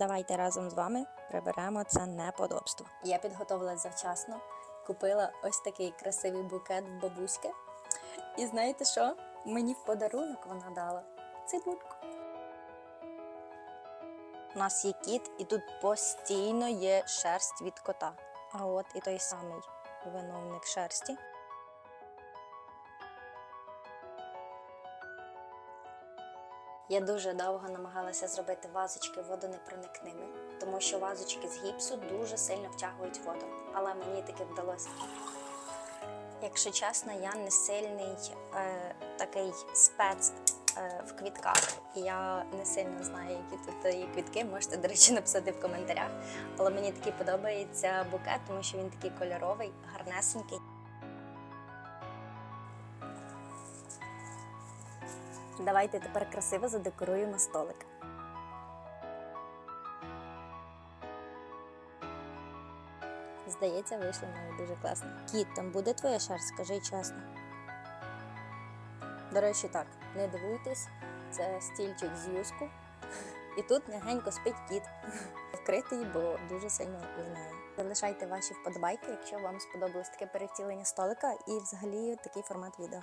Давайте разом з вами приберемо це неподобство. Я підготувалась завчасно, купила ось такий красивий букет в бабуськи. І знаєте що? Мені в подарунок вона дала цибульку. У нас є кіт, і тут постійно є шерсть від кота. А от і той самий виновник шерсті. Я дуже довго намагалася зробити вазочки водонепроникними, тому що вазочки з гіпсу дуже сильно втягують воду. Але мені таки вдалося. Якщо чесно, я не сильний е, такий спец е, в квітках. Я не сильно знаю, які тут є квітки. Можете, до речі, написати в коментарях. Але мені такий подобається букет, тому що він такий кольоровий, гарнесенький. Давайте тепер красиво задекоруємо столик. Здається, вийшло в мене дуже класно. Кіт, там буде твоя шерсть, скажи чесно. До речі, так, не дивуйтесь, це стільчик з юску. І тут м'ягенько спить кіт. Вкритий, бо дуже сильно линає. Залишайте ваші вподобайки, якщо вам сподобалось таке перевтілення столика і взагалі такий формат відео.